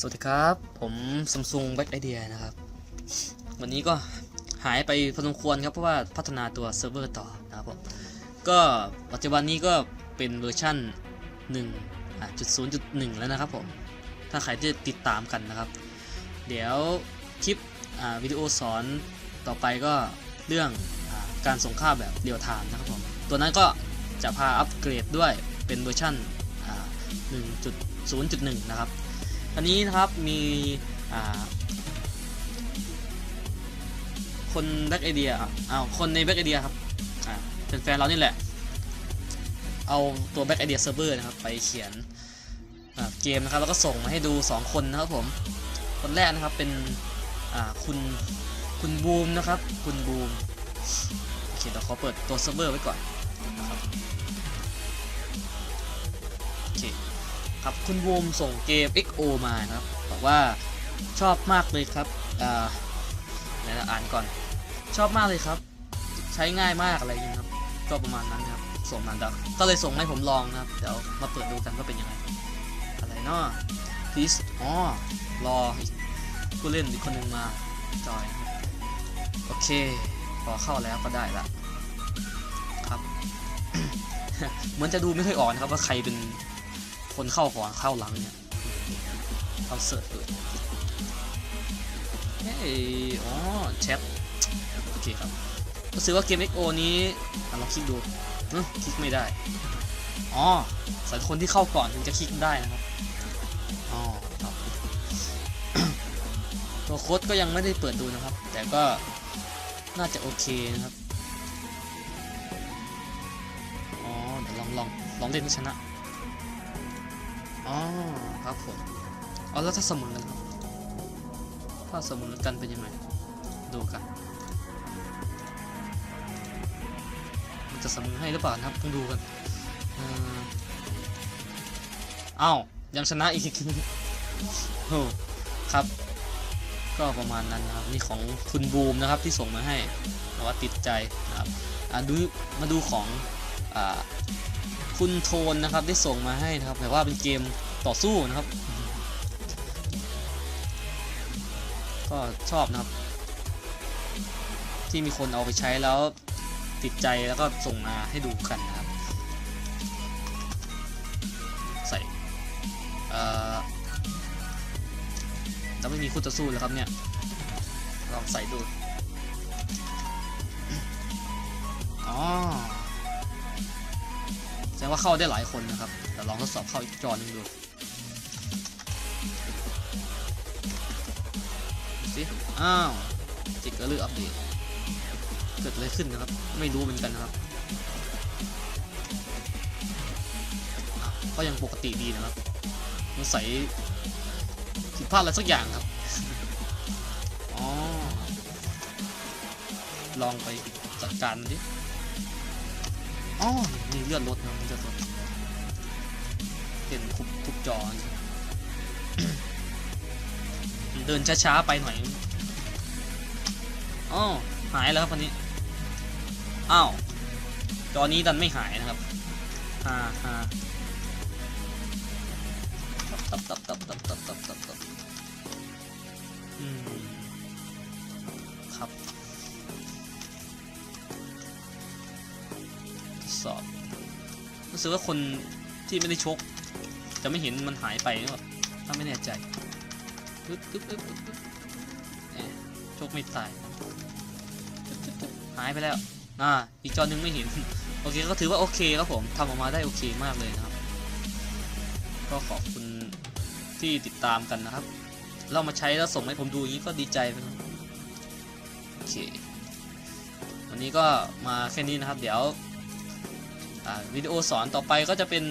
สวัสดีครับ ผมซัมซุงแบ็กไอเดียนะครับ วันนี้ก็หายไปพอสมควรครับ เพราะว่าพัฒนาตัวเซิร์ฟเวอร์ต่อนะครับผมก็ปัจจุบันนี้ก็เป็นเวอร์ชั่น1อะจุดศูนย์จุดหนึ่งแล้วนะครับผม ถ้าใครที่ติดตามกันนะครับ เดี๋ยวคลิปวิดีโอสอนต่อไปก็เรื่องอการส่งค่าแบบเรียลไทม์นะครับผม ตัวนั้นก็จะพาอัปเกรดด้วยเป็นเวอร์ชันอ่า1.0.1 นะครับ อันนี้นะครับมีคนแบ็กไอเดียอ้าวคนในแบ็กไอเดียครับเป็นแฟนเรานี่แหละ เอาตัวแบ็กไอเดียเซิร์ฟเวอร์นะครับ ไปเขียนเกมนะครับ แล้วก็ส่งมาให้ดู 2 คนนะครับผม คนแรกนะครับเป็นคุณคุณบูมนะครับ คุณบูมโอเคเดี๋ยวขอเปิดตัวเซิร์ฟเวอร์ไว้ก่อนนะครับโอเค ครับคุณบูมส่งเกม XO มานะครับบอกว่าชอบมากเลยครับอ่าไหนเราอ่านก่อน ชอบมากเลยครับ ใช้ง่ายมากอะไรอย่างเงี้ยครับ ก็ประมาณนั้นครับ ส่งมาดักก็เลยส่งให้ผมลองนะครับ เดี๋ยวมาเปิดดูกันว่าเป็นยังไง อะไรเนาะพีซอ๋อรอผู้เล่นอีกคนหนึ่งมาจอยนะโอเค พอเข้าแล้วก็ได้ละครับ เหมือนจะดูไม่ค่อยอ่อนครับว่าใครเป็น คนเข้าก่อนเข้าหลังเนี่ยเอาเสิร์ชดูเฮ้ยอ๋อแชทโอเคครับรู้สึกว่าเกม XO นี้อะลองคลิกดูคลิกไม่ได้ อ๋อสำหรับคนที่เข้าก่อนถึงจะคลิกได้นะครับ อ๋อครับ ตัวโค้ดก็ยังไม่ได้เปิดดูนะครับ แต่ก็น่าจะโอเคนะครับ อ๋อ เดี๋ยวลองลองลองเล่นให้ชนะ อ๋อครับผมเอาแล้วถ้าเสมอกันครับถ้าเสมอกันเป็นยังไงดูกัน มันจะเสมอให้หรือเปล่านะครับต้องดูกันเอ้าวยังชนะอีกโอ้ครับ ก็ประมาณนั้นนะครับนี่ของคุณบูมนะครับที่ส่งมาให้แต่ว่าติดใจนะครับอ่าดูมาดูของอ่า คุณโทนนะครับได้ส่งมาให้นะครับแต่ว่าเป็นเกมต่อสู้นะครับ ก็ชอบนะครับ ที่มีคนเอาไปใช้แล้วติดใจแล้วก็ส่งมาให้ดูกันนะครับ ใส่เอ่อแล้วไม่มีคู่ต่อสู้แล้วครับเนี่ยลองใส่ดู งว่าเข้าได้หลายคนนะครับ แต่ลองทดสอบเข้าอีกจอหนึงดูสิอ้าวจิกก็เลืออัปเดตเกิดอะไรขึ้นนะครับ ไม่รู้เหมือนกันนะครับ ก็ยังปกติดีนะครับสงสัยผิดพลาดอะไรสักอย่างครับอ๋อลองไปจัดการมันดิ อ๋อนี่เลื่อนรถนะเลื่อนรถเห็นทุบทุบจอนเดินช้าๆไปหน่อยอ๋อหายแล้วครับวันนี้ อ้าว จอนี้ดันไม่หายนะครับฮ่าฮ่าตับตับตับตับ สอบ รู้สึกว่าคนที่ไม่ได้ชก จะไม่เห็นมันหายไปหรือเปล่าถ้าไม่แน่ใจปึ๊บปึ๊บปึ๊บปึ๊บชกไม่ตายหายไปแล้ว อ่า อีกจอนึงไม่เห็น โอเค ก็ถือว่าโอเคครับผมทำออกมาได้โอเคมากเลยนะครับ ก็ขอบคุณที่ติดตามกันนะครับ เรามาใช้แล้วส่งให้ผมดูอย่างนี้ก็ดีใจไปนะโอเค วันนี้ก็มาแค่นี้นะครับ เดี๋ยว วิดีโอสอนต่อไปก็จะเป็น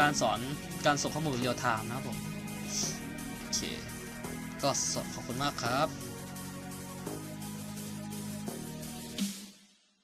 การสอนการส่งข้อมูลเรียลไทม์นะครับผม โอเค ก็ขอบคุณมากครับ